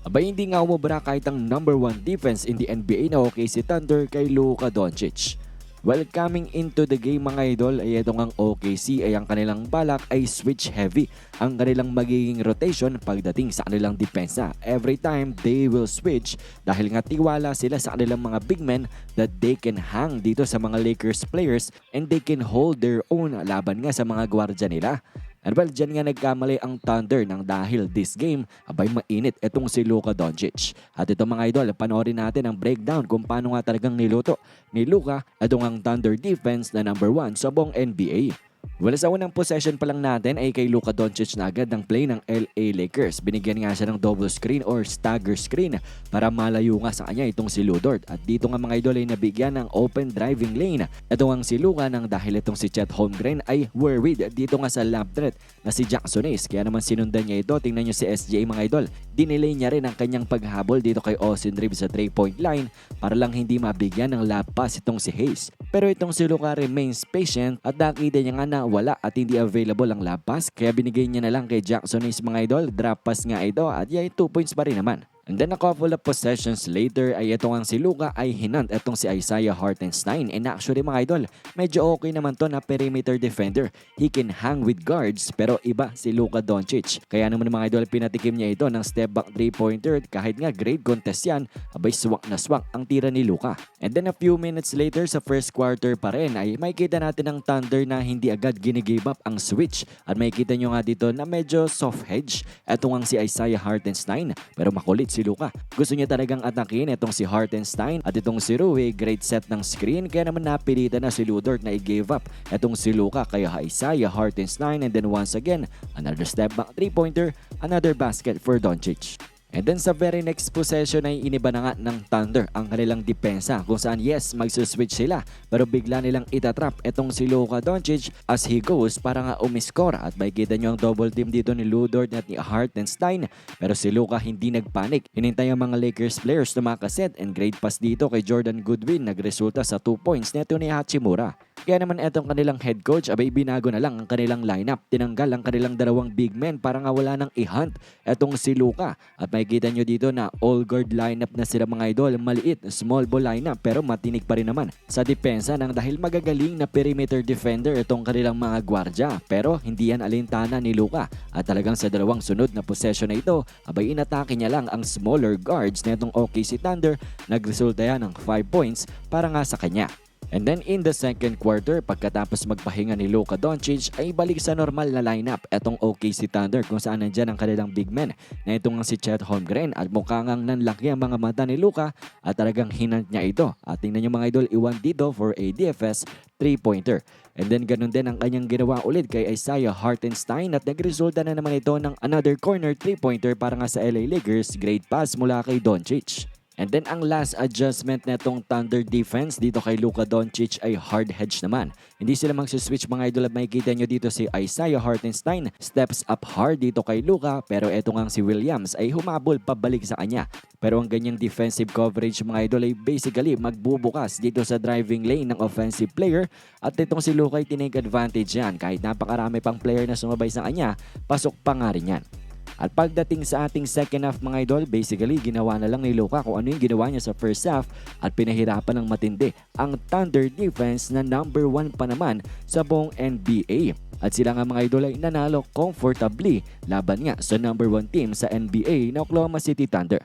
Abay hindi nga umubra kahit ang number one defense in the NBA na OKC Thunder kay Luka Doncic. Well, coming into the game mga idol ay itong ang OKC ay ang kanilang balak ay switch heavy ang kanilang magiging rotation pagdating sa kanilang depensa. Every time they will switch dahil nga tiwala sila sa kanilang mga big men that they can hang dito sa mga Lakers players and they can hold their own laban nga sa mga gwardya nila. And well, dyan nga nagkamali ang Thunder nang dahil this game, abay mainit itong si Luka Doncic. At ito mga idol, panoorin natin ang breakdown kung paano nga talagang niluto ni Luka itong ang Thunder defense na number 1 sa buong NBA. Well, sa unang possession pa lang natin ay kay Luka Doncic na agad ang play ng LA Lakers. Binigyan nga siya ng double screen or stagger screen para malayo nga sa kanya itong si Ludort. At dito nga mga idol ay nabigyan ng open driving lane. Ito ang si Luka nang dahil itong si Chet Holmgren ay worried dito nga sa lap threat na si Jackson Hayes. Kaya naman sinundan niya ito. Tingnan nyo si SGA mga idol. Dinelay niya rin ang kanyang paghabol dito kay Austin Reeves sa 3-point line para lang hindi mabigyan ng lap pass itong si Hayes. Pero itong si Luka remains patient at nakita niya nga na wala at hindi available ang lap pass kaya binigay niya na lang kay Jackson Hayes mga idol. Drop pass nga ito at yay 2 points pa rin naman. And then a couple of possessions later ay itong ang si Luka ay hinant itong si Isaiah Hartenstein. And actually mga idol, medyo okay naman to na perimeter defender. He can hang with guards pero iba si Luka Doncic. Kaya naman mga idol, pinatikim niya ito ng step back 3-pointer kahit nga grade contest yan, abay swak na swak ang tira ni Luka. And then a few minutes later sa first quarter pa rin ay makikita natin ang Thunder na hindi agad ginigive up ang switch. At makikita nyo nga dito na medyo soft hedge itong ang si Isaiah Hartenstein pero makulit si Luka. Gusto niya talagang atakin itong si Hartenstein at itong si Rui great set ng screen kaya naman napilitan na si Ludort na i-give up itong si Luka kaya Isaiah Hartenstein and then once again another step back 3-pointer another basket for Doncic. And then sa very next possession ay iniba na nga ng Thunder ang kanilang depensa kung saan yes, magsuswitch sila pero bigla nilang itatrap itong si Luka Doncic as he goes para nga umiskor at makikita nyo ang double team dito ni Ludort at ni Hartenstein pero si Luka hindi nagpanik. Hinintay ang mga Lakers players na makaset and great pass dito kay Jordan Goodwin nagresulta sa 2 points neto ni Hachimura. Kaya naman etong kanilang head coach, abay binago na lang ang kanilang lineup. Tinanggal ang kanilang dalawang big men para nga wala nang i-hunt etong si Luka. At makikita nyo dito na all guard lineup na sila mga idol. Maliit, small ball lineup pero matinig pa rin naman sa depensa ng dahil magagaling na perimeter defender itong kanilang mga gwardya. Pero hindi yan alintana ni Luka. At talagang sa dalawang sunod na possession na ito, abay inatake niya lang ang smaller guards na itong OKC Thunder. Nagresulta yan ng 5 points para nga sa kanya. And then in the second quarter, pagkatapos magpahinga ni Luka Doncic, ay balik sa normal na lineup etong OKC Thunder kung saan nandyan ang kanilang big men na itong ang si Chet Holmgren at mukha ngang nanlaki ang mga mata ni Luka at talagang hinant niya ito. At tingnan nyo mga idol, iwan dito for a DFS 3-pointer. And then ganun din ang kanyang ginawa ulit kay Isaiah Hartenstein at nagresulta na naman ito ng another corner 3-pointer para nga sa LA Lakers, great pass mula kay Doncic. And then ang last adjustment netong Thunder defense dito kay Luka Doncic ay hard hedge naman. Hindi sila magsuswitch mga idol at makikita nyo dito si Isaiah Hartenstein steps up hard dito kay Luka pero eto ngang si Williams ay humabol pabalik sa kanya. Pero ang ganyang defensive coverage mga idol ay basically magbubukas dito sa driving lane ng offensive player at itong si Luka ay tinake advantage yan kahit napakarami pang player na sumabay sa kanya, pasok pa nga rin yan. At pagdating sa ating second half mga idol, basically ginawa na lang ni Luka kung ano yung ginawa niya sa first half at pinahirapan ng matindi ang Thunder defense na number 1 pa naman sa buong NBA. At sila nga mga idol ay nanalo comfortably laban nga sa number 1 team sa NBA na Oklahoma City Thunder.